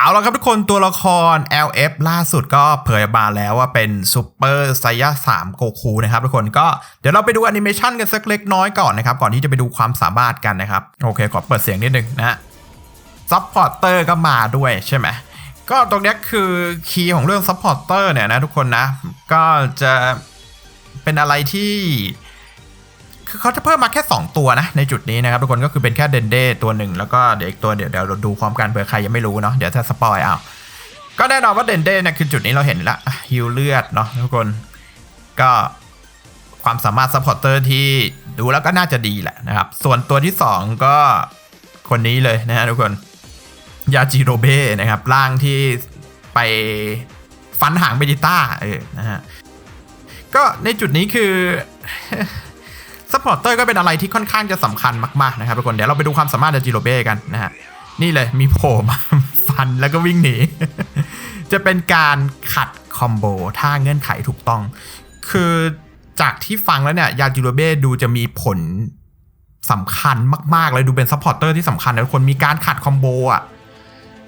เอาละครับทุกคนตัวละคร LF ล่าสุดก็เผยมาแล้วว่าเป็นซูเปอร์ไซยา3โกคูนะครับทุกคนก็เดี๋ยวเราไปดูแอนิเมชันกันสักเล็กน้อยก่อนนะครับ ก่อนที่จะไปดูความสามารถกันนะครับ โอเค ขอเปิดเสียงนิดนึงนะฮะซัพพอร์เตอร์ก็มาด้วยใช่ไหมก็ตรงนี้คือคีย์ของเรื่องซัพพอร์เตอร์เนี่ยนะทุกคนนะ ก็จะเป็นอะไรที่ คือเขาจะเพิ่มมาแค่ 2 ตัวนะ ในจุดนี้นะครับทุกคนก็คือเป็นแค่เดนเดตัวหนึ่งแล้วก็เดี๋ยวอีกตัวเดี๋ยวเดี๋ยวเราดูพร้อมกันเผื่อใครยังไม่รู้เนาะเดี๋ยวจะสปอยเอาก็แน่นอนว่าเดนเดเนี่ยคือจุดนี้เราเห็นละฮิวเลือดเนาะทุกคนก็ความสามารถซัพพอร์เตอร์ที่ดูแล้วก็น่าจะดีแหละนะครับ ส่วนตัวที่ 2 ก็คนนี้เลยนะฮะทุกคนยาจิโรเบ้นะครับร่างที่ไปฟันหางเบจิต้าเออนะฮะก็ในจุดนี้คือ ซัพพอร์เตอร์ก็เป็นอะไรที่ค่อนข้างจะสำคัญมากๆนะครับทุกคนเดี๋ยวเราไปดูความสามารถของจิโรเบ้กันนะฮะนี่เลยมีโผล่มาฟันแล้วก็วิ่งหนี จะเป็นการขัดคอมโบถ้าเงื่อนไขถูกต้อง คือจากที่ฟังแล้วเนี่ย ยาจิโรเบ้ดูจะมีผลสำคัญมาก ๆ เลยดูเป็นซัพพอร์เตอร์ที่สำคัญนะทุกคนมีการขัดคอมโบอะ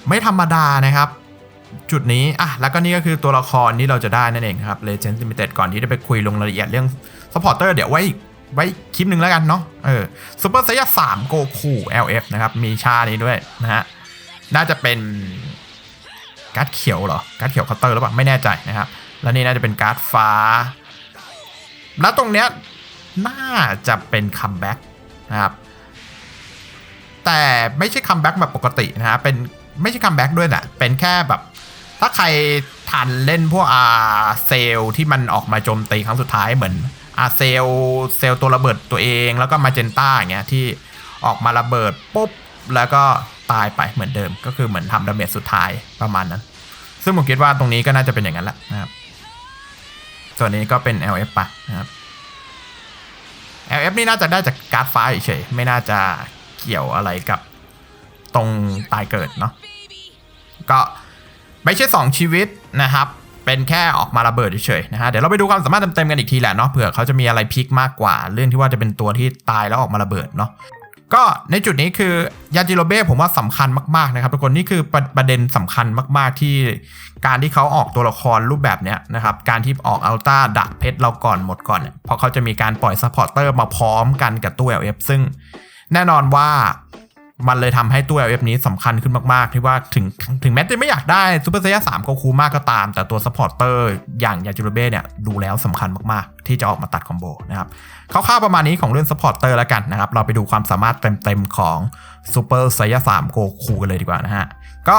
ไม่ธรรมดานะครับ จุดนี้อะแล้วก็นี่ก็คือตัวละครที่เราจะได้นั่นเองครับ Legend Limited ก่อนที่จะไปคุยลงรายละเอียดเรื่องซัพพอร์เตอร์เดี๋ยวไว้ ไว้คลิปหนึ่งแล้วกันเนาะเออซูเปอร์ไซยาสามโกคู LF นะครับ มีชานี้ด้วยนะฮะ น่าจะเป็นการ์ดเขียวเหรอ การ์ดเขียวเคาน์เตอร์หรือเปล่า ไม่แน่ใจนะครับ แล้วนี่น่าจะเป็นการ์ดฟ้า แล้วตรงเนี้ยน่าจะเป็นคัมแบ็กนะครับ แต่ไม่ใช่คัมแบ็กแบบปกตินะฮะ เป็นไม่ใช่คัมแบ็กด้วยนะเป็นแค่แบบถ้าใครทันเล่นพวกอาเซลที่มันออกมาโจมตีครั้งสุดท้ายเหมือน อาเซลเซลตัวระเบิดตัวเองแล้วก็มาเจนต้าอย่างเงี้ยที่ออกมาระเบิดปุ๊บแล้วก็ตายไปเหมือนเดิม ก็คือเหมือนทำดาเมจสุดท้ายประมาณนั้น ซึ่งผมคิดว่าตรงนี้ก็น่าจะเป็นอย่างนั้นแหละนะครับตัวนี้ก็เป็น LF ปะนะครับ LF นี่น่าจะได้จากการ์ดฟ้าเฉยไม่น่าจะเกี่ยวอะไรกับตรงตายเกิดเนาะก็ไม่ใช่ 2 ชีวิตนะครับ เป็นแค่ออกมาระเบิดเฉยๆนะฮะเดี๋ยวเราไปดูความสามารถเต็มๆกันอีกทีแหละเนาะเผื่อเขาจะมีอะไรพลิกมากกว่า เรื่องที่ว่าจะเป็นตัวที่ตายแล้วออกมาระเบิดเนาะก็ในจุดนี้คือยาจิโรเบ้ผมว่าสำคัญมากๆนะครับทุกคนนี่คือประประเด็นสำคัญมากๆที่การที่เขาออกตัวละครรูปแบบเนี้ยนะครับการที่ออกอัลต้าดักเพชรเราก่อนหมดก่อนเนี่ยเพราะเขาจะมีการปล่อยซัพพอร์เตอร์มาพร้อมกันกับตู้ LF ซึ่งแน่นอนว่า มันเลยทำให้ตู้ LF นี้สำคัญขึ้นมาก ๆ ที่ว่าถึงถึงแม้จะไม่อยากได้ซูเปอร์ไซยาสามโกคูมากก็ตาม แต่ตัวซัพพอร์เตอร์อย่างยาจิโรเบ้เนี่ยดูแล้วสำคัญมาก ๆ ที่จะออกมาตัดคอมโบนะครับคร่าวๆประมาณนี้ของเรื่องซัพพอร์เตอร์แล้วกันนะครับ เราไปดูความสามารถเต็ม ๆ ของซูเปอร์ไซยาสามโกคูกันเลยดีกว่านะฮะ ก็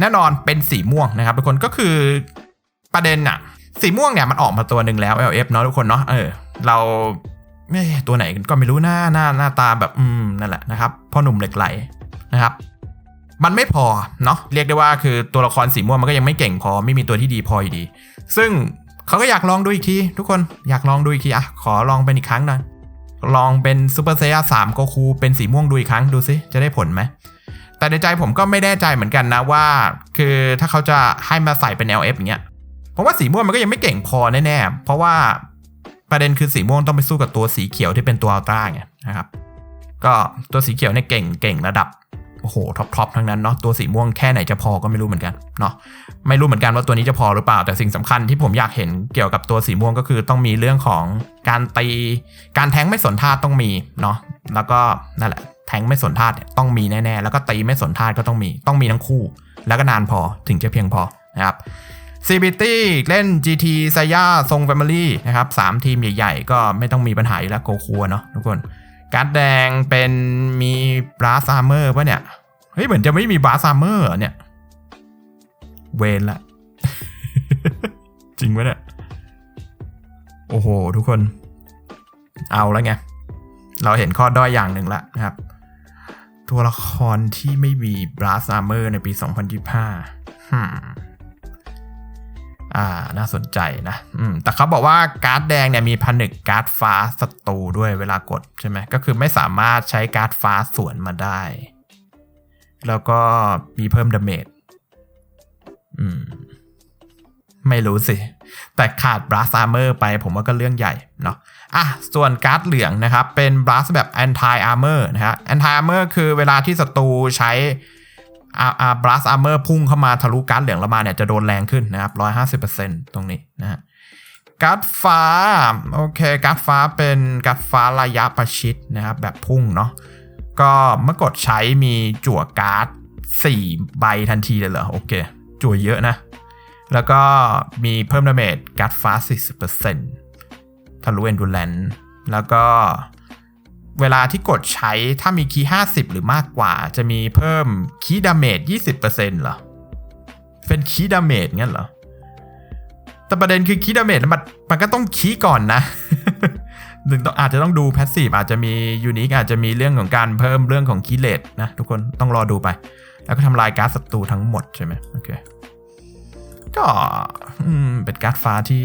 แน่นอนเป็นสีม่วงนะครับทุกคนก็คือประเด็นอะสีม่วงเนี่ยมันออกมาตัวหนึ่งแล้ว LF เนาะทุกคนเนาะเออเรา ตัวไหนก็ไม่รู้หน้าหน้าหน้าตาแบบอืมนั่นแหละนะครับพ่อหนุ่มเหล็กไหลนะครับ มันไม่พอเนาะเรียกได้ว่าคือตัวละครสีม่วงมันก็ยังไม่เก่งพอไม่มีตัวที่ดีพออยู่ดี ซึ่งเขาก็อยากลองดูอีกที ทุกคนอยากลองดูอีกทีอะขอลองเป็นอีกครั้งหน่อยลองเป็นซูเปอร์เซียสามโกคูเป็นสีม่วงดูอีกครั้งดูซิจะได้ผลไหมแต่ในใจผมก็ไม่แน่ใจเหมือนกันนะว่า คือถ้าเขาจะให้มาใส่เป็น LF อย่างเงี้ยผมว่าสีม่วงมันก็ยังไม่เก่งพอแน่ๆเพราะว่า ประเด็นคือสีม่วงต้องไปสู้กับตัวสีเขียวที่เป็นตัวอัลตร้าไงนะครับ ก็ตัวสีเขียวเนี่ยเก่งเก่งระดับโอ้โหท็อปทอปทั้งนั้นเนาะตัวสีม่วงแค่ไหนจะพอก็ไม่รู้เหมือนกันเนาะไม่รู้เหมือนกันว่าตัวนี้จะพอหรือเปล่า แต่สิ่งสำคัญที่ผมอยากเห็นเกี่ยวกับตัวสีม่วงก็คือต้องมีเรื่องของการตีการแทงไม่สนท่าต้องมีเนาะแล้วก็นั่นแหละแทงไม่สนท่าต้องมีแน่ๆแล้วก็ตีไม่สนท่าก็ต้องมีต้องมีทั้งคู่ แล้วก็นานพอถึงจะเพียงพอนะครับ CBT เล่น GT ไซย่าทรง Family นะครับสามทีมใหญ่ๆ ก็ไม่ต้องมีปัญหาอยู่แล้วโกคัวเนาะทุกคนการ์ดแดงเป็นมีบราสอาร์เมอร์ป่ะเนี่ย เฮ้ย เหมือนจะไม่มีบราสอาร์เมอร์เนี่ย เวนละ จริงปะเนี่ย โอ้โห ทุกคน เอาแล้วไง เราเห็นข้อด้อยอย่างหนึ่งละนะครับ ตัวละครที่ไม่มีบราสอาร์เมอร์ในปี 2025ฮึม อ่าน่าสนใจนะอืมแต่เขาบอกว่าการ์ดแดงเนี่ยมีผนึกการ์ดฟ้าศัตรูด้วยเวลากดใช่ไหมก็คือไม่สามารถใช้การ์ดฟ้าสวนมาได้ แล้วก็มีเพิ่มดาเมจอืมไม่รู้สิ แต่ขาดบลัสอาร์เมอร์ไปผมว่าก็เรื่องใหญ่เนาะอะส่วนการ์ดเหลืองนะครับ เป็นบลัสแบบ anti armor นะฮะ anti armor คือเวลาที่ศัตรูใช้ อาอาบลัสอาร์เมอร์พุ่งเข้ามาทะลุการ์ดเหลืองเรามาเนี่ยจะโดนแรงขึ้นนะครับร้อยห้าสิบเปอร์เซ็นตรงนี้นะฮะการ์ดฟ้าโอเคการ์ดฟ้าเป็นการ์ดฟ้าระยะประชิดนะครับแบบพุ่งเนาะก็เมื่อกดใช้มีจั่วการ์ดสี่ใบทันทีเลยเหรอโอเค จั่วเยอะนะ แล้วก็มีเพิ่มดาเมจการ์ดฟ้า 40%ทะลุเอนดูแลนแล้วก็ เวลาที่กดใช้ถ้ามีคีย์50 หรือมากกว่า จะมีเพิ่มคีย์ดาเมจ20%เหรอ เป็นคีย์ดาเมจงั้นเหรอ แต่ประเด็นคือคีย์ดาเมจมันมันก็ต้องคีย์ก่อนนะหนึ่งต้องอาจจะต้องดูแพสซีฟอาจจะมียูนิคอาจจะมีเรื่องของการเพิ่มเรื่องของคีย์เลทนะ ทุกคนต้องรอดูไป แล้วก็ทำลายการ์ดศัตรูทั้งหมดใช่ไหมโอเค ก็เป็นการ์ดฟ้าที่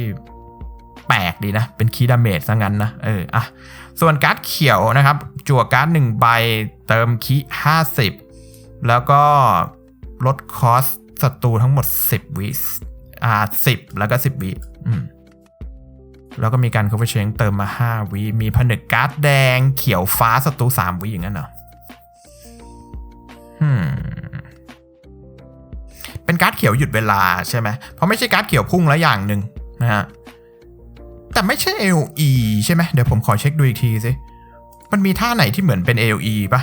แปลกดีนะ เป็นคีย์ดาเมจซะงั้นนะ เออ อะ ส่วนการ์ดเขียวนะครับจั่วการ์ดหนึ่งใบเติมคีย์ห้าสิบแล้วก็ลดคอสศัตรูทั้งหมด 10 วิอ่าสิบแล้วก็ 10 วิอืมแล้วก็มีการ cover change เติมมา 5 วิมีผนึกการ์ดแดงเขียวฟ้าศัตรู3วิอย่างนั้นเหรอเป็นการ์ดเขียวหยุดเวลาใช่ไหมเพราะไม่ใช่การ์ดเขียวพุ่งแล้วอย่างหนึ่งนะฮะ แต่ไม่ใช่ AOE ใช่ไหมเดี๋ยวผมขอเช็คดูอีกทีสิ มันมีท่าไหนที่เหมือนเป็น AOE ปะ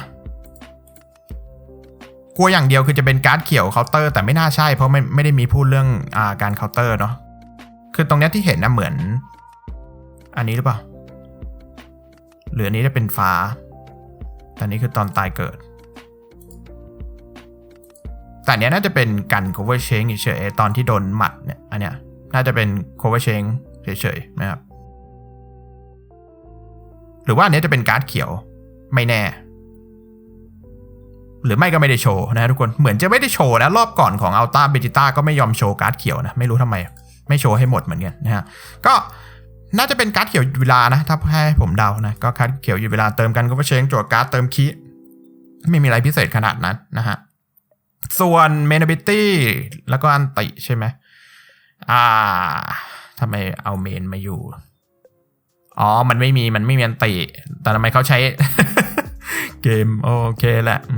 กลัวอย่างเดียวคือจะเป็นการ์ดเขียวเคาน์เตอร์แต่ไม่น่าใช่เพราะไม่ไม่ได้มีพูดเรื่องอาการเคาน์เตอร์เนาะคือตรงนี้ที่เห็นนะเหมือน อันนี้หรือเปล่าหรืออันนี้จะเป็นฟ้าแต่นี้คือตอนตายเกิด แต่เนี้ยน่าจะเป็นกัน cover change เฉยๆตอนที่โดนหมัดเนี่ยอันเนี้ยน่าจะเป็น cover change เฉยๆนะครับ หรือว่าอันเนี้ยจะเป็นการ์ดเขียวไม่แน่ หรือไม่ก็ไม่ได้โชว์นะทุกคนเหมือนจะไม่ได้โชว์นะรอบก่อนของอัลต้าเบจิต้าก็ไม่ยอมโชว์การ์ดเขียวนะไม่รู้ทำไม ไม่โชว์ให้หมดเหมือนกันนะฮะก็น่าจะเป็นการ์ดเขียวยุเวลานะถ้าให้ผมเดานะก็การ์ดเขียวยุเวลาเติมกันก็เชงจั่วการ์ดเติมคีไม่มีอะไรพิเศษขนาดนั้นนะฮะส่วนเมน a บิตี้แล้วก็อันติใช่ไหมอ่า ทำไมเอาเมนมาอยู่ อ๋อ มันไม่มี มันไม่มีอันติ แต่ทำไมเขาใช้ เกม โอเคแหละอ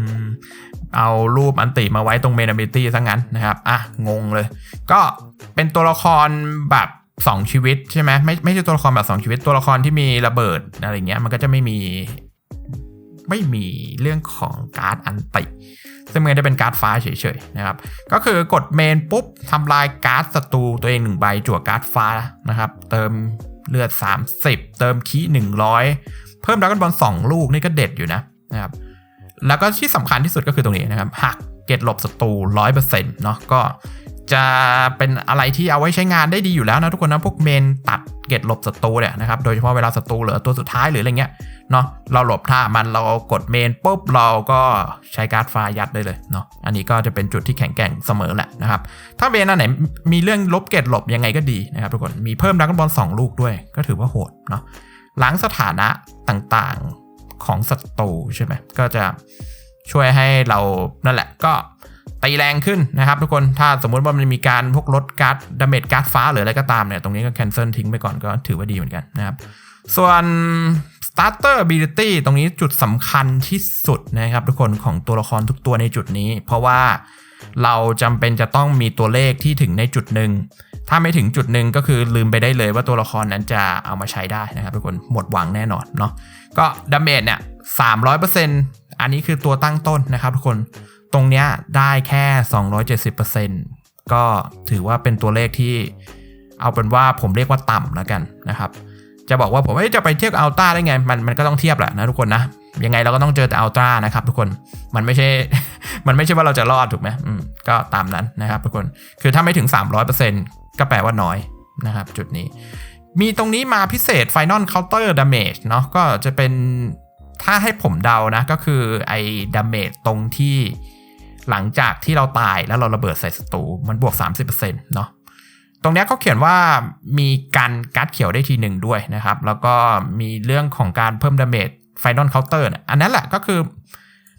เอารูปอันติมาไว้ตรงเมน a บิตี้ซะงั้นนะครับ อะ งงเลย ก็เป็นตัวละครแบบ2ชีวิตใช่ไหมไม่ไม่ใช่ตัวละครแบบ2ชีวิต ตัวละครที่มีระเบิดอะไรเงี้ย มันก็จะไม่มี ไม่มีเรื่องของการ์ดอันติ ซึ่งมันจะเป็นการ์ดฟ้าเฉยๆนะครับ ก็คือกดเมนปุ๊บทำลายการ์ดศัตรูตัวเองหนึ่งใบจั่วการ์ดฟ้านะครับ เติมเลือด 30 เติมคี100เพิ่มดราก้อนบอล2ลูกนี่ก็เด็ดอยู่นะนะครับ แล้วก็ที่สำคัญที่สุดก็คือตรงนี้นะครับหักเกตหลบศัตรู100%เนาะก็ จะเป็นอะไรที่เอาไว้ใช้งานได้ดีอยู่แล้วนะทุกคนนะพวกเมนตัดเกตหลบศัตรูเนี่ยนะครับโดยเฉพาะเวลาศัตรูเหลือตัวสุดท้ายหรืออะไรเงี้ยเนาะเราหลบท่ามันเรากดเมนปุ๊บเราก็ใช้การ์ดฟ้ายัดได้เลยเนาะอันนี้ก็จะเป็นจุดที่แข็งแกร่งเสมอแหละนะครับถ้าเมนอันไหนมีเรื่องลบเกตหลบยังไงก็ดีนะครับทุกคนมีเพิ่มดักบอลสองลูกด้วย ก็ถือว่าโหดเนาะล้างสถานะต่างๆของศัตรูใช่ไหมก็จะช่วยให้เรานั่นแหละก็ ตีแรงขึ้นนะครับทุกคนถ้าสมมติว่ามันมีการพวกลดการ์ดดาเมจการ์ดฟ้าหรืออะไรก็ตามเนี่ยตรงนี้ก็แคนเซิลทิ้งไปก่อนก็ถือว่าดีเหมือนกันนะครับส่วน starter ability ตรงนี้จุดสำคัญที่สุดนะครับทุกคนของตัวละครทุกตัวในจุดนี้ เพราะว่าเราจำเป็นจะต้องมีตัวเลขที่ถึงในจุดหนึ่งถ้าไม่ถึงจุดหนึ่งก็คือลืมไปได้เลยว่าตัวละครนั้นจะเอามาใช้ได้นะครับทุกคนหมดหวังแน่นอนเนาะก็ดาเมจเนี่ย300%อันนี้คือตัวตั้งต้นนะครับทุกคน ตรงเนี้ยได้แค่ 270%ก็ถือว่าเป็นตัวเลขที่เอาเป็นว่าผมเรียกว่าต่ำแล้วกันนะครับ จะบอกว่าผมจะไปเทียบอัลต้าได้ไง มันมันก็ต้องเทียบแหละนะทุกคนนะ ยังไงเราก็ต้องเจอแต่อัลตร้านะครับทุกคน มันไม่ใช่ มันไม่ใช่ว่าเราจะรอดถูกไหมอืมก็ตามนั้นนะครับทุกคน คือถ้าไม่ถึง 300%ก็แปลว่าน้อยนะครับจุดนี้ มีตรงนี้มาพิเศษ Final Counter Damage เนาะ ก็จะเป็นถ้าให้ผมเดานะก็คือไอ้ damage ตรงที่ หลังจากที่เราตายแล้วเราระเบิดใส่ศัตรูมันบวก 30%เนาะตรงนี้เขาเขียนว่ามีการการ์ดเขียวได้ทีหนึ่งด้วยนะครับ แล้วก็มีเรื่องของการเพิ่มดาเมจไฟนอลเคาน์เตอร์อันนั้นแหละก็คือ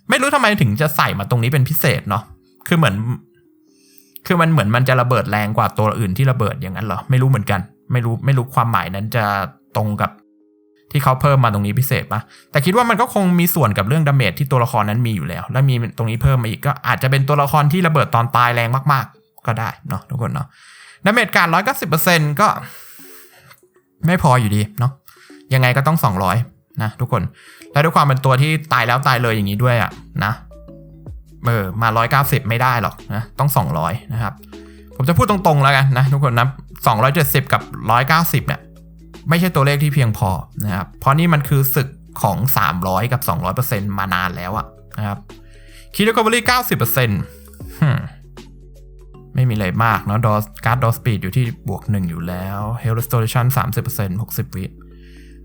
ไม่รู้ทำไมถึงจะใส่มาตรงนี้เป็นพิเศษเนาะคือเหมือน คือมันเหมือนมันจะระเบิดแรงกว่าตัวอื่นที่ระเบิดอย่างนั้นเหรอไม่รู้เหมือนกัน ไม่รู้ไม่รู้ความหมายนั้นจะตรงกับ ที่เขาเพิ่มมาตรงนี้พิเศษปะแต่คิดว่ามันก็คงมีส่วนกับเรื่องดาเมจที่ตัวละครนั้นมีอยู่แล้ว แล้วมีตรงนี้เพิ่มมาอีกก็อาจจะเป็นตัวละครที่ระเบิดตอนตายแรงมากๆ ก็ได้เนาะทุกคนเนาะดาเมจการร้อยเก้าสิบเปอร์เซ็นต์ก็ ไม่พออยู่ดีเนาะยังไงก็ต้องสองร้อยนะทุกคนแล้วด้วยความเป็นตัวที่ตายแล้วตายเลยอย่างนี้ด้วยอะนะเออมาร้อยเก้าสิบไม่ได้หรอกนะต้องสองร้อยนะครับผมจะพูดตรงๆแล้วกันนะทุกคนนะสองร้อยเจ็ดสิบกับร้อยเก้าสิบเนี่ย ไม่ใช่ตัวเลขที่เพียงพอนะครับเพราะนี่มันคือศึกของ 300 กับ 200%มานานแล้วอะนะครับคีย์ r ค c o เ r y 90%ฮึมไม่มีอะไรมากเนาะดอสการ์ดดอสปีดอยู่ที่บวก1อยู่แล้ว Health Restoration 30% 60วิ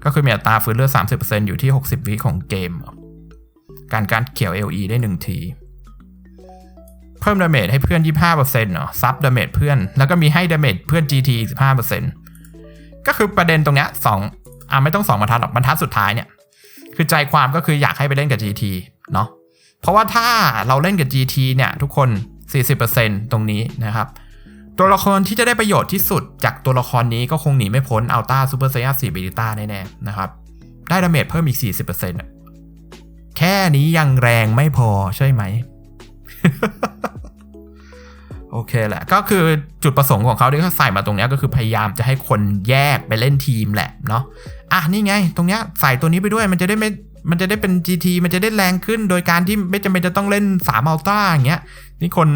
ก็คือมีอัตราฟื้นเลือด30%อยู่ที่60วิของเกม การการเขียว LE ได้1ที เพิ่มดาเมจให้เพื่อน25%เนาะซับดาเมจเพื่อน แล้วก็มีให้ดาเมจเพื่อน GT อีก15% ก็คือประเด็นตรงเนี้ยสองอ่าไม่ต้องสองบรรทัดหรอกบรรทัดสุดท้ายเนี่ย คือใจความก็คืออยากให้ไปเล่นกับ GT เนาะเพราะว่าถ้าเราเล่นกับ GT เนี่ยทุกคน 40%ตรงนี้นะครับ ตัวละครที่จะได้ประโยชน์ที่สุดจากตัวละครนี้ก็คงหนีไม่พ้นอัลต้าซูเปอร์ไซยาสี่เบลิต้าแน่ๆนะครับ ได้ดาเมจเพิ่มอีก 40%อะแค่นี้ยังแรงไม่พอใช่ไหม โอเคแหละ ก็คือจุดประสงค์ของเขาที่เขาใส่มาตรงนี้ก็คือพยายามจะให้คนแยกไปเล่นทีมแหละเนาะอะนี่ไง ตรงเนี้ยใส่ตัวนี้ไปด้วยมันจะได้ไม่มันจะได้เป็น GT มันจะได้แรงขึ้น โดยการที่ไม่จำเป็นจะต้องเล่น3อัลต้าอย่างเงี้ยนี่คน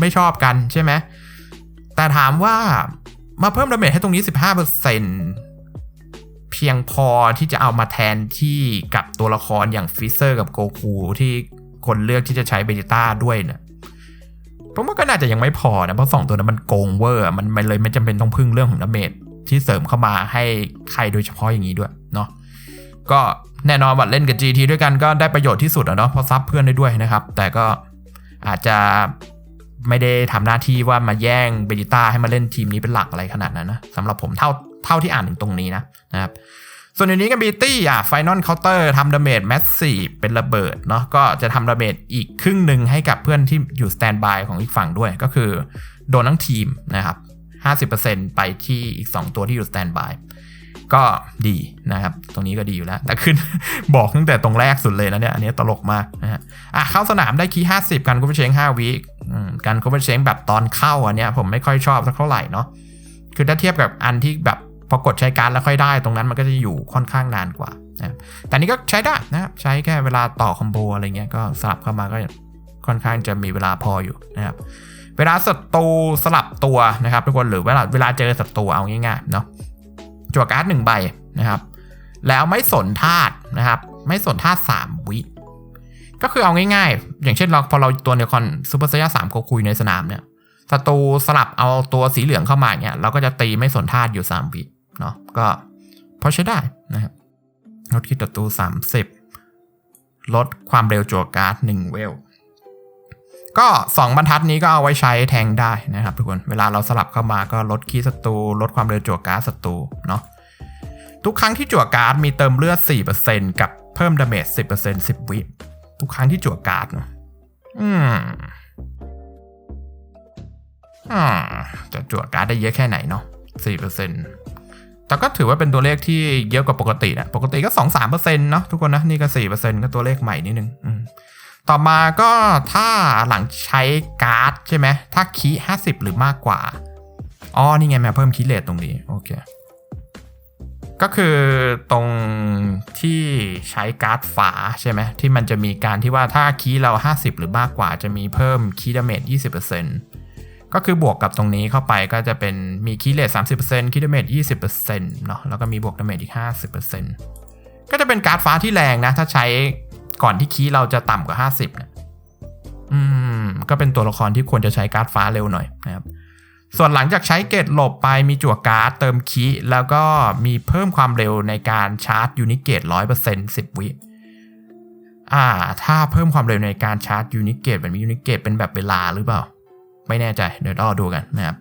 ไม่ชอบกันใช่ไหมแต่ถามว่ามาเพิ่มดาเมจให้ตรงนี้ 15%เพียงพอที่จะเอามาแทนที่กับตัวละครอย่างฟิเซอร์กับโกคูที่คนเลือกที่จะใช้เบจิต้าด้วยเนี่ย ผมว่าก็น่าจะยังไม่พอนะ เพราะสองตัวนั้นมันโกงเวอร์มันมันเลยไม่จำเป็นต้องพึ่งเรื่องของดาเมจที่เสริมเข้ามาให้ใครโดยเฉพาะอย่างนี้ด้วยเนาะก็แน่นอนว่าเล่นกับ GT ด้วยกันก็ได้ประโยชน์ที่สุดอะเนาะเพราะซับเพื่อนได้ด้วยนะครับ แต่ก็อาจจะไม่ได้ทำหน้าที่ว่ามาแย่งเบจิต้าให้มาเล่นทีมนี้เป็นหลักอะไรขนาดนั้นนะสำหรับผมเท่าเท่าที่อ่านถึงตรงนี้นะนะครับ ส่วนในนี้ก็บีตี้อะไฟนอลเคาน์เตอร์ทำดาเมจแมสซีเป็นระเบิดเนาะก็จะทำดาเมจอีกครึ่งหนึ่งให้กับเพื่อนที่อยู่สแตนบายของอีกฝั่งด้วย ก็คือโดนทั้งทีมนะครับ50%ไปที่อีก 2 ตัวที่อยู่สแตนบายก็ดีนะครับ ตรงนี้ก็ดีอยู่แล้ว แต่ขึ้นบอกตั้งแต่ตรงแรกสุดเลยนะเนี่ย อันนี้ตลกมากนะฮะอะเข้าสนามได้คีย์50กันกูไปเชง5วิการกูไปเชงแบบตอนเข้าอันเนี้ยผมไม่ค่อยชอบสักเท่าไหร่เนาะคือถ้าเทียบกับอันที่แบบ พอกดใช้การแล้วค่อยได้ ตรงนั้นมันก็จะอยู่ค่อนข้างนานกว่านะแต่นี้ก็ใช้ได้นะครับใช้แค่เวลาต่อคอมโบอะไรเงี้ยก็สลับเข้ามาก็ค่อนข้างจะมีเวลาพออยู่นะครับเวลาศัตรูสลับตัวนะครับทุกคนหรือเวลาเวลาเจอศัตรูเอาง่ายๆเนาะจั่วการ์ดหนึ่งใบนะครับ แล้วไม่สนธาตุนะครับ ไม่สนธาตุสามวิ ก็คือเอาง่ายๆ อย่างเช่นเราพอเราตัวเนคอนซูเปอร์ไซย่าสามโคคุยในสนามเนี่ยศัตรูสลับเอาตัวสีเหลืองเข้ามาเนี่ยเราก็จะตีไม่สนธาตุอยู่3วิ เนาะก็พอใช้ได้นะครับลดคิดศัตู 30 ลดความเร็วจั่วการ์ด1เวล ก็ 2 บรรทัดนี้ก็เอาไว้ใช้แทงได้นะครับทุกคน เวลาเราสลับเข้ามาก็ลดคีย์ศัตรูลดความเร็วจั่วการ์ดศัตรูเนาะ ทุกครั้งที่จั่วการ์ดมีเติมเลือด 4%กับเพิ่มดาเมจ 10% 10 วิ ทุกครั้งที่จั่วการ์ดเนาะอืมอ่าจะจั่วการ์ดได้เยอะแค่ไหนเนาะ4% แต่ก็ถือว่าเป็นตัวเลขที่เยอะกว่าปกตินะปกติก็2-3%เปอร์เซ็นต์เนาะทุกคนนะนี่ก็4%ก็ตัวเลขใหม่นิดนึงต่อมาก็ถ้าหลังใช้การ์ดใช่ไหมถ้าคีย์50หรือมากกว่าอ๋อนี่ไงแม่เพิ่มคีเลทตรงนี้โอเคก็คือตรงที่ใช้การ์ดฝาใช่ไหมที่มันจะมีการที่ว่าถ้าคีเรา 50 หรือมากกว่าจะมีเพิ่มคีย์ดาเมจ20% ก็คือบวกกับตรงนี้เข้าไปก็จะเป็นมีคีย์เลท30%คีย์ดาเมจ20%เนาะแล้วก็มีบวกดาเมจอีก50%ก็จะเป็นการ์ดฟ้าที่แรงนะ ถ้าใช้ก่อนที่คีเราจะต่ำกว่า50เนี่ยอืม ก็เป็นตัวละครที่ควรจะใช้การ์ดฟ้าเร็วหน่อยนะครับส่วนหลังจากใช้เกตหลบไปมีจั่วการ์ดเติมคีแล้วก็มีเพิ่มความเร็วในการชาร์จยูนิเกตร้อยเปอร์เซ็นต์สิบวิอ่า ถ้าเพิ่มความเร็วในการชาร์จยูนิเกตแบบยูนิเกตเป็นแบบเวลาหรือเปล่า ไม่แน่ใจเดี๋ยวรอดูกันนะครับ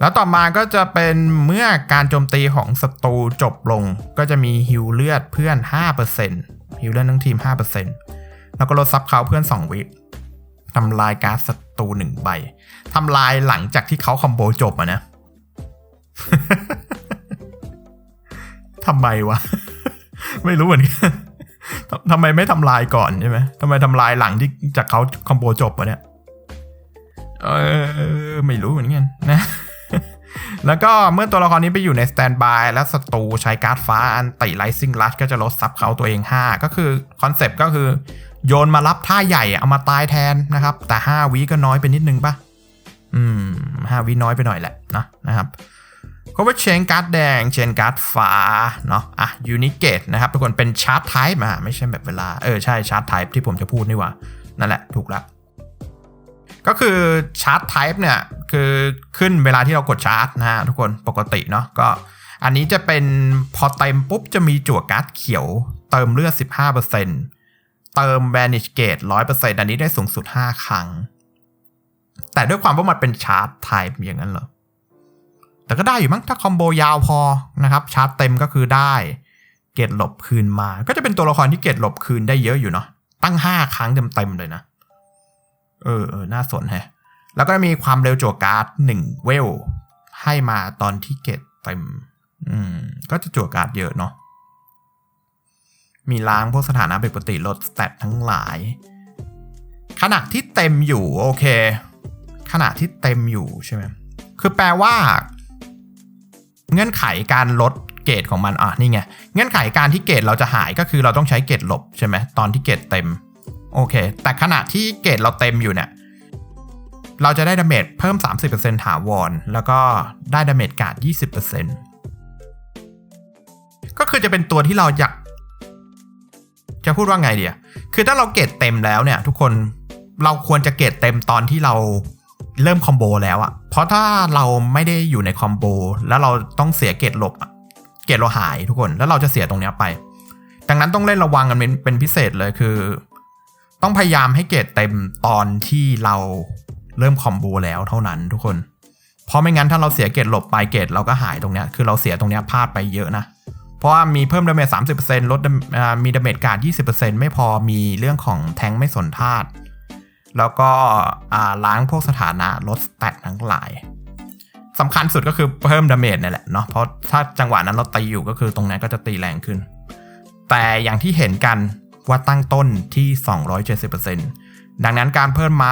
แล้วต่อมาก็จะเป็นเมื่อการโจมตีของศัตรูจบลง ก็จะมีฮิวเลือดเพื่อน 5%ฮิวเลือดทั้งทีม 5%แล้วก็ลดซับเขาเพื่อน 2 วิทำลายการ์ดศัตรู1ใบทำลายหลังจากที่เขาคอมโบจบอะนะทำไมวะ ไม่รู้เหมือนกันทำทำไมไม่ทำลายก่อนใช่ไหมทำไมทำลายหลังที่จากเขาคอมโบจบวะเนี่ย เออไม่รู้เหมือนกันนะ แล้วก็เมื่อตัวละครนี้ไปอยู่ในสแตนบายแล้วศัตรูใช้การ์ดฟ้าอันติไลซิงลัชก็จะลดซับเขาตัวเอง 5 ก็คือคอนเซปต์ก็คือโยนมารับท่าใหญ่เอามาตายแทนนะครับ แต่ 5วิก็น้อยไปนิดนึงปะอืม5วิน้อยไปหน่อยแหละนะนะครับก็ว่าเชนการ์ดแดงเชนการ์ดฟ้าเนาะอะยูนิเกตนะครับทุกคนเป็นชาร์ตไทป์อะไม่ใช่แบบเวลา เออใช่ชาร์ตไทป์ที่ผมจะพูดนี่ว่า นั่นแหละถูกละ ก็คือชาร์ตไทป์เนี่ยคือขึ้นเวลาที่เรากดชาร์ตนะฮะทุกคนปกติเนาะก็อันนี้จะเป็นพอเต็มปุ๊บจะมีจั่วการ์ดเขียว เติมเลือด 15%เติม Vanish Gate 100%อันนี้ได้สูงสุด 5 ครั้ง แต่ด้วยความว่ามันเป็นชาร์ตไทป์อย่างนั้นเหรอ แต่ก็ได้อยู่มั้งถ้าคอมโบยาวพอนะครับ ชาร์จเต็มก็คือได้ เกตหลบคืนมา ก็จะเป็นตัวละครที่เกตหลบคืนได้เยอะอยู่เนาะตั้ง 5 ครั้งเต็มๆเลยนะ เออเออน่าสนแฮะ แล้วก็มีความเร็วจั่วการ์ดหนึ่งเวล ให้มาตอนที่เกตเต็ม อืม ก็จะจั่วการ์ดเยอะเนาะ มีล้างพวกสถานะปกติลดสเตตทั้งหลายขณะที่เต็มอยู่ โอเคขณะที่เต็มอยู่ใช่ไหม คือแปลว่า เงื่อนไขการลดเกรดของมัน อะ นี่ไง เงื่อนไขการที่เกรดเราจะหายก็คือเราต้องใช้เกรดลบใช่ไหม ตอนที่เกรดเต็ม โอเค แต่ขณะที่เกรดเราเต็มอยู่เนี่ย เราจะได้ดาเมจเพิ่ม 30%ถาวร แล้วก็ได้ดาเมจการ์ด20%ก็คือจะเป็นตัวที่เราอยาก จะพูดว่าไงเดียคือถ้าเราเกรดเต็มแล้วเนี่ย ทุกคนเราควรจะเกรดเต็มตอนที่เราเริ่มคอมโบแล้วอะเพราะถ้าเราไม่ได้อยู่ในคอมโบแล้วเราต้องเสียเกรดหลบเกรดเราหายทุกคน แล้วเราจะเสียตรงเนี้ยไป ดังนั้นต้องเล่นระวังกันเป็นพิเศษเลยคือ ต้องพยายามให้เกรดเต็มตอนที่เราเริ่มคอมโบแล้วเท่านั้นทุกคน เพราะไม่งั้นถ้าเราเสียเกรดหลบไปเกรดเราก็หายตรงเนี้ย คือเราเสียตรงเนี้ยพลาดไปเยอะนะ เพราะว่ามีเพิ่มดาเมจ30%ลดดาอ่ามีดาเมจการ์ด20%ไม่พอมีเรื่องของแทงค์ไม่สนธาตุแล้วก็ล้างพวกสถานะลดสแตททั้งหลายสำคัญสุดก็คือเพิ่มดาเมจนี่แหละเนาะเพราะถ้าจังหวะนั้นเราตีอยู่ก็คือตรงนั้นก็จะตีแรงขึ้น แต่อย่างที่เห็นกัน ว่าตั้งต้นที่ 270%ดังนั้นการเพิ่มมา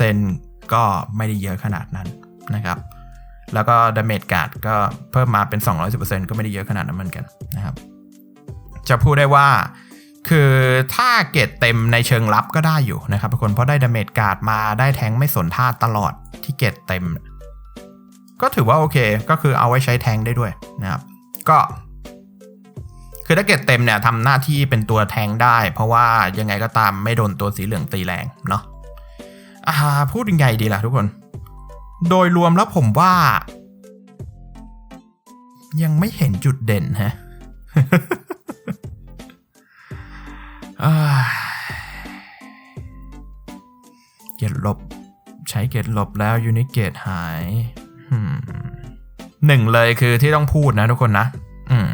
30%ก็ไม่ได้เยอะขนาดนั้นนะครับ แล้วก็ดาเมจการ์ดก็เพิ่มมาเป็น 210%ก็ไม่ได้เยอะขนาดนั้นเหมือนกันนะครับ จะพูดได้ว่าคือถ้าเกรดเต็มในเชิงรับก็ได้อยู่นะครับทุกคนเพราะได้ดาเมจการ์ดมาได้แทงไม่สนท่าตลอดที่เกรดเต็ม ก็ถือว่าโอเค ก็คือเอาไว้ใช้แทงได้ด้วยนะครับ ก็ คือถ้าเกรดเต็มเนี่ยทำหน้าที่เป็นตัวแทงได้ เพราะว่ายังไงก็ตามไม่โดนตัวสีเหลืองตีแรงเนาะอ่าพูดยังไงดีล่ะทุกคน โดยรวมแล้วผมว่า ยังไม่เห็นจุดเด่นฮะเกตลบ ใช้เกตลบแล้วยูนิเกตหายหนึ่งเลยคือที่ต้องพูดนะทุกคนนะ อืม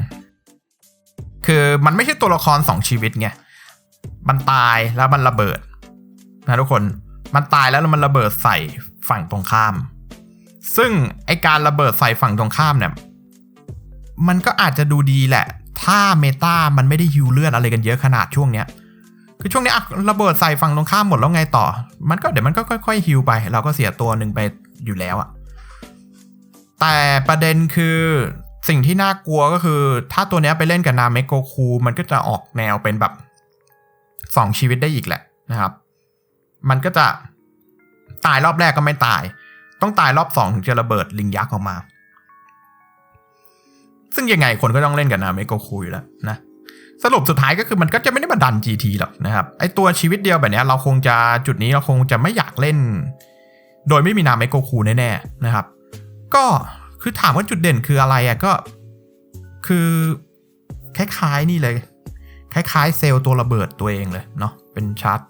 คือมันไม่ใช่ตัวละครสองชีวิตไง มันตายแล้วมันระเบิดนะทุกคน มันตายแล้วมันระเบิดใส่ฝั่งตรงข้าม ซึ่งไอการระเบิดใส่ฝั่งตรงข้ามเนี่ย มันก็อาจจะดูดีแหละ ถ้าเมตามันไม่ได้ฮิวเลือดอะไรกันเยอะขนาดช่วงเนี้ย คือช่วงนี้อะระเบิดใส่ฝั่งตรงข้ามหมดแล้วไงต่อ มันก็เดี๋ยวมันก็ค่อยๆฮิวไป เราก็เสียตัวหนึ่งไปอยู่แล้วอะแต่ประเด็นคือ สิ่งที่น่ากลัวก็คือ ถ้าตัวนี้ไปเล่นกับนาเมโกคูมันก็จะออกแนวเป็นแบบสองชีวิตได้อีกแหละนะครับ มันก็จะตายรอบแรกก็ไม่ตาย ต้องตายรอบสองถึงจะระเบิดลิงยักษ์ออกมา ซึ่งยังไงคนก็ต้องเล่นกับนาเมโกคูอยู่แล้วนะสรุปสุดท้ายก็คือมันก็จะไม่ได้มาดัน GT หรอกนะครับไอตัวชีวิตเดียวแบบนี้เราคงจะจุดนี้เราคงจะไม่อยากเล่น โดยไม่มีนาเมโกคูแน่ๆนะครับ ก็ คือถามว่าจุดเด่นคืออะไรอะก็ คือคล้ายๆนี่เลย คล้ายๆ เซลล์ตัวระเบิดตัวเองเลยเนาะเป็นชาร์จ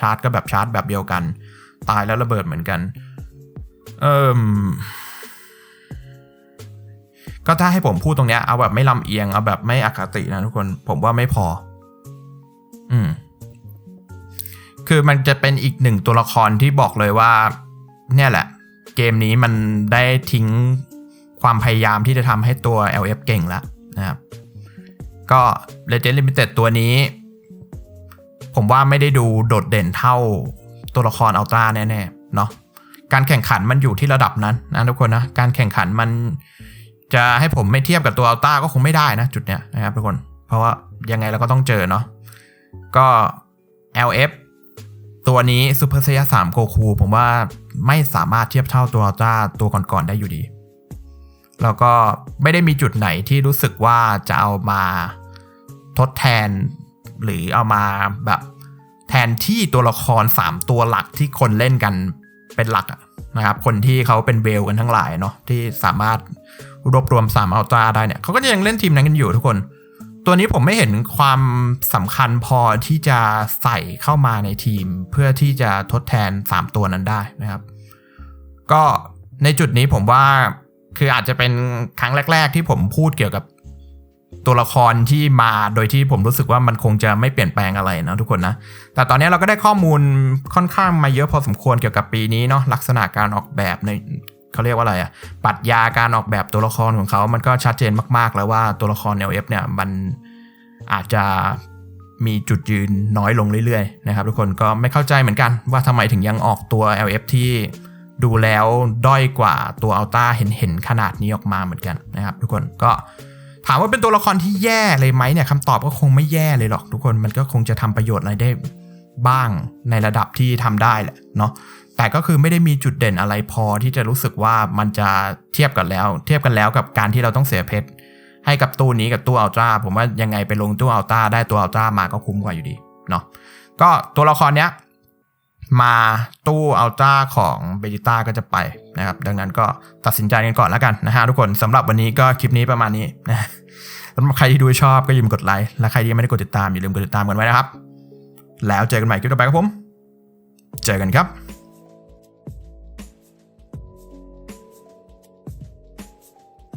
ชาร์จก็แบบชาร์จแบบเดียวกัน ตายแล้วระเบิดเหมือนกันเอ่มก็ถ้าให้ผมพูดตรงเนี้ยเอาแบบไม่ลำเอียงเอาแบบไม่อคตินะทุกคนผมว่าไม่พอ อืม คือมันจะเป็นอีกหนึ่งตัวละครที่บอกเลยว่า เนี่ยแหละ เกมนี้มันได้ทิ้ง ความพยายามที่จะทำให้ตัว LF เก่งล้วนะครับ ก็ Legend Limited ตัวนี้ ผมว่าไม่ได้ดูโดดเด่นเท่าตัวละครอัลตร้าแน่ๆ เนาะการแข่งขันมันอยู่ที่ระดับนั้นนะทุกคนนะ การแข่งขันมันจะให้ผมไม่เทียบกับตัวอัลตร้าก็คงไม่ได้นะจุดเนี้ยนะครับทุกคน เพราะว่ายังไงเราก็ต้องเจอเนาะก็ LF ตัวนี้ซูเปอร์เซียสามโกคูผมว่าไม่สามารถเทียบเท่าตัวอัลตร้าตัวก่อนๆได้อยู่ดี แล้วก็ไม่ได้มีจุดไหนที่รู้สึกว่าจะเอามาทดแทน หรือเอามาแบบแทนที่ตัวละคร 3 ตัวหลักที่คนเล่นกันเป็นหลักนะครับ คนที่เขาเป็นเวลกันทั้งหลายเนาะที่สามารถรวบรวม3อัลตราได้เนี่ยเขาก็ยังเล่นทีมนั้นกันอยู่ทุกคน ตัวนี้ผมไม่เห็นความสำคัญพอที่จะใส่เข้ามาในทีม เพื่อที่จะทดแทน 3 ตัวนั้นได้นะครับ ก็ในจุดนี้ผมว่า คืออาจจะเป็นครั้งแรก ๆ ที่ผมพูดเกี่ยวกับตัวละครที่มาโดยที่ผมรู้สึกว่ามันคงจะไม่เปลี่ยนแปลงอะไรนะทุกคนนะ แต่ตอนนี้เราก็ได้ข้อมูลค่อนข้างมาเยอะพอสมควรเกี่ยวกับปีนี้เนาะลักษณะการออกแบบในเขาเรียกว่าอะไรอะปรัชญาการออกแบบตัวละครของเขา มันก็ชัดเจนมาก ๆ แล้วว่าตัวละครแนวเอฟเนี่ยมันอาจจะมีจุดยืนน้อยลงเรื่อย ๆ นะครับ ทุกคนก็ไม่เข้าใจเหมือนกันว่าทำไมถึงยังออกตัว LF ที่ ดูแล้วด้อยกว่าตัวอัลต้าเห็นเห็นขนาดนี้ออกมาเหมือนกันนะครับ ทุกคนก็ถามว่าเป็นตัวละครที่แย่เลยไหมเนี่ยคำตอบก็คงไม่แย่เลยหรอก ทุกคนมันก็คงจะทำประโยชน์อะไรได้บ้างในระดับที่ทำได้แหละเนาะแต่ก็คือไม่ได้มีจุดเด่นอะไรพอที่จะรู้สึกว่ามันจะเทียบกันแล้ว เทียบกันแล้วกับการที่เราต้องเสียเพชรให้กับตู้นี้กับตู้อัลตร้าผมว่ายังไงไปลงตู้อัลตร้าได้ตัวอัลตร้ามาก็คุ้มกว่าอยู่ดีเนาะก็ตัวละครเนี้ย มาตู้อัลตร้าของเบจิต้าก็จะไปนะครับ ดังนั้นก็ตัดสินใจกันก่อนแล้วกันนะฮะทุกคนสำหรับวันนี้ก็คลิปนี้ประมาณนี้นะสำหรับใครที่ดูชอบก็อย่าลืมกดไลค์และใครที่ยังไม่ได้กดติดตามอย่าลืมกดติดตามกันไว้นะครับ แล้วเจอกันใหม่คลิปต่อไปครับผม เจอกันครับ